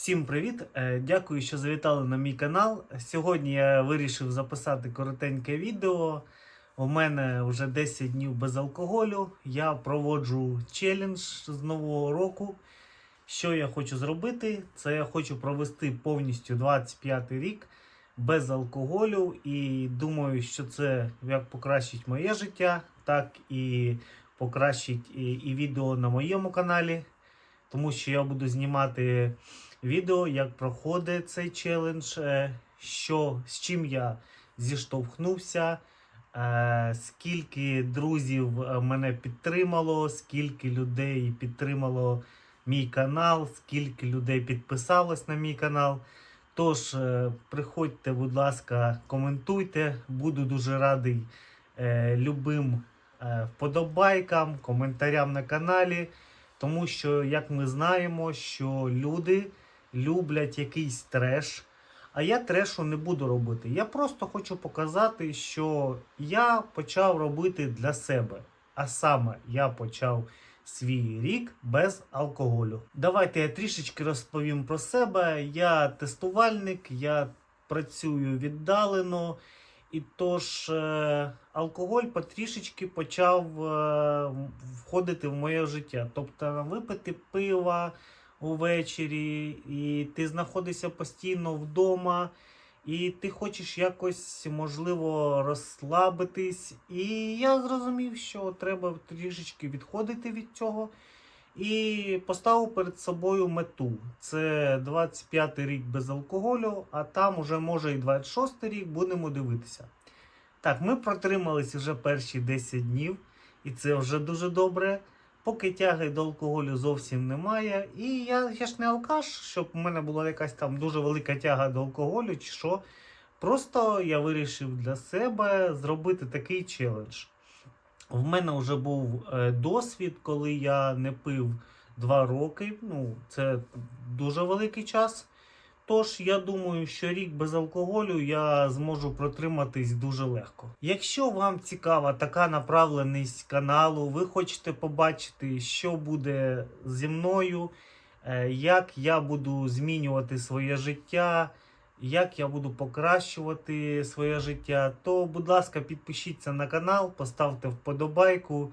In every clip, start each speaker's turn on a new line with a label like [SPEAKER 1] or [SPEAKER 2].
[SPEAKER 1] Всім привіт! Е, Дякую, що завітали на мій канал. Сьогодні я вирішив записати коротеньке відео. У мене вже 10 днів без алкоголю. Я проводжу челендж з нового року. Що я хочу зробити? Це я хочу провести повністю 25 рік без алкоголю. І думаю, що це як покращить моє життя, так і покращить і, і відео на моєму каналі. Тому що я буду знімати відео, як проходить цей челендж, е, що, з чим я зіштовхнувся, е, скільки друзів е, мене підтримало, скільки людей підтримало мій канал, скільки людей підписалось на мій канал. Тож, приходьте, будь ласка, коментуйте. Буду дуже радий любим вподобайкам, коментарям на каналі. Тому що, як ми знаємо, що люди люблять якийсь треш. А я трешу не буду робити. Я просто хочу показати, що я почав робити для себе. А саме я почав свій рік без алкоголю. Давайте я трішечки розповім про себе. Я тестувальник, я працюю віддалено. І тож е, алкоголь потрішечки почав е, входити в моє життя. Тобто випити пива увечері, і ти знаходишся постійно вдома, і ти хочеш якось, можливо, розслабитись. І я зрозумів, що треба трішечки відходити від цього. І поставив перед собою мету. Це 25 рік без алкоголю, а там уже може і 26 рік будемо дивитися. Так, ми протримались вже перші 10 днів, і це вже дуже добре. Поки тяги до алкоголю зовсім немає. І я, я ж не алкаш, щоб у мене була якась там дуже велика тяга до алкоголю чи що. Просто я вирішив для себе зробити такий челендж. В мене вже був е, досвід, коли я не пив 2 роки. Ну, це дуже великий час. Тож я думаю, що рік без алкоголю я зможу протриматись дуже легко. Якщо вам цікава така направленість каналу, ви хочете побачити, що буде зі мною, е, як я буду змінювати своє життя, як я буду покращувати своє життя, то, будь ласка, підпишіться на канал, поставте вподобайку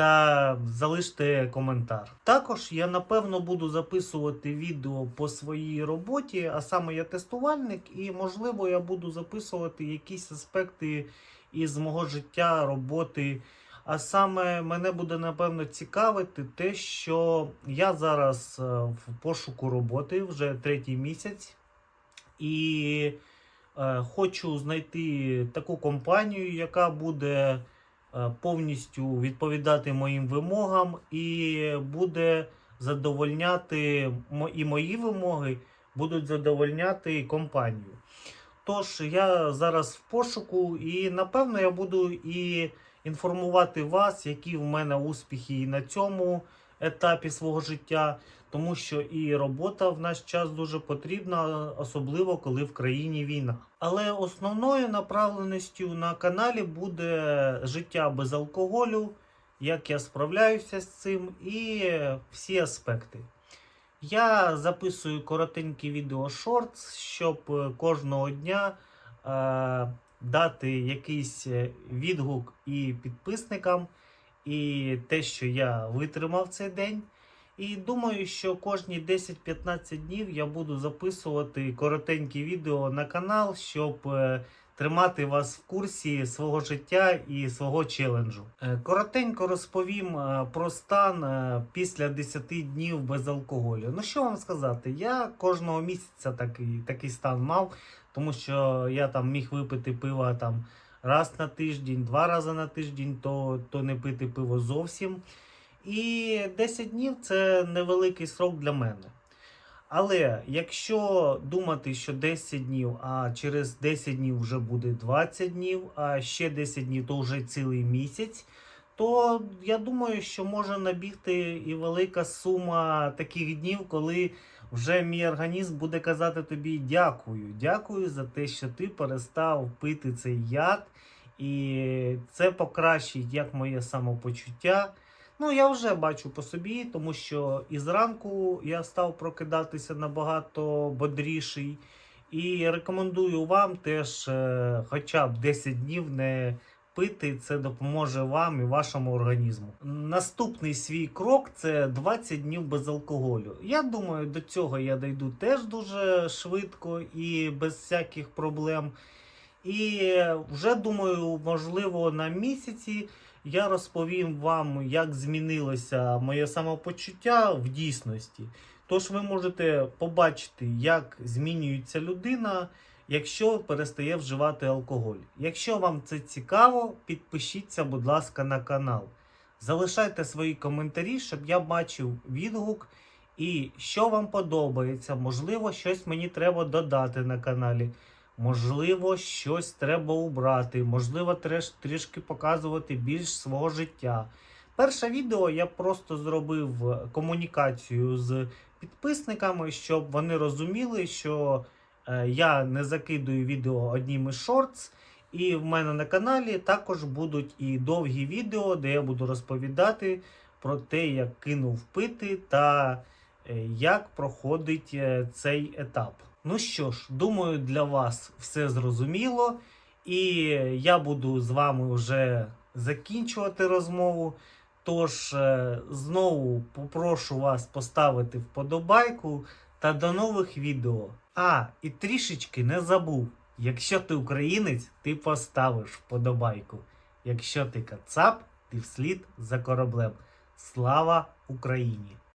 [SPEAKER 1] та залиште коментар. Також я напевно буду записувати відео по своїй роботі, а саме я тестувальник, і можливо я буду записувати якісь аспекти із мого життя, роботи. А саме мене буде напевно цікавити те, що я зараз е, в пошуку роботи вже третій місяць. І е, хочу знайти таку компанію, яка буде повністю відповідати моїм вимогам і буде задовольняти і мої вимоги будуть задовольняти компанію. Тож я зараз в пошуку, і напевно я буду і інформувати вас, які в мене успіхи і на цьому етапі свого життя, тому що і робота в наш час дуже потрібна, особливо коли в країні війна. Але основною направленістю на каналі буде життя без алкоголю, як я справляюся з цим, і всі аспекти. Я записую коротенькі відео шортс, щоб кожного дня е, дати якийсь відгук і підписникам, і те, що я витримав цей день. І думаю, що кожні 10-15 днів я буду записувати коротенькі відео на канал, щоб е, тримати вас в курсі свого життя і свого челенджу. Е, Коротенько розповім е, про стан після 10 днів без алкоголю. Ну що вам сказати, я кожного місяця такий, такий стан мав, тому що я там міг випити пива там раз на тиждень, два рази на тиждень, то, то не пити пиво зовсім. І 10 днів це невеликий срок для мене. Але якщо думати, що 10 днів, а через 10 днів вже буде 20 днів, а ще 10 днів то вже цілий місяць, то я думаю, що може набігти і велика сума таких днів, коли вже мій організм буде казати тобі дякую. Дякую за те, що ти перестав пити цей яд, і це покращить як моє самопочуття Ну, я вже бачу по собі, тому що і зранку я став прокидатися набагато бодріший. І рекомендую вам теж е, хоча б 10 днів не пити. Це допоможе вам і вашому організму. Наступний свій крок це 20 днів без алкоголю. Я думаю, до цього я дійду теж дуже швидко і без всяких проблем. І вже думаю, можливо, на місяці я розповім вам, як змінилося моє самопочуття в дійсності. Тож ви можете побачити, як змінюється людина, якщо перестає вживати алкоголь. Якщо вам це цікаво, підпишіться, будь ласка, на канал. Залишайте свої коментарі, щоб я бачив відгук і що вам подобається. Можливо, щось мені треба додати на каналі. Можливо, щось треба убрати, можливо, трішки показувати більш свого життя. Перше відео я просто зробив комунікацію з підписниками, щоб вони розуміли, що е, я не закидую відео одним із шортс. І в мене на каналі також будуть і довгі відео, де я буду розповідати про те, як кинув пити та е, як проходить е, цей етап. Ну що ж, думаю, для вас все зрозуміло, і я буду з вами вже закінчувати розмову. Тож е, знову попрошу вас поставити вподобайку та до нових відео. А, і трішечки не забув. Якщо ти українець, ти поставиш вподобайку. Якщо ти кацап, ти вслід за кораблем. Слава Україні!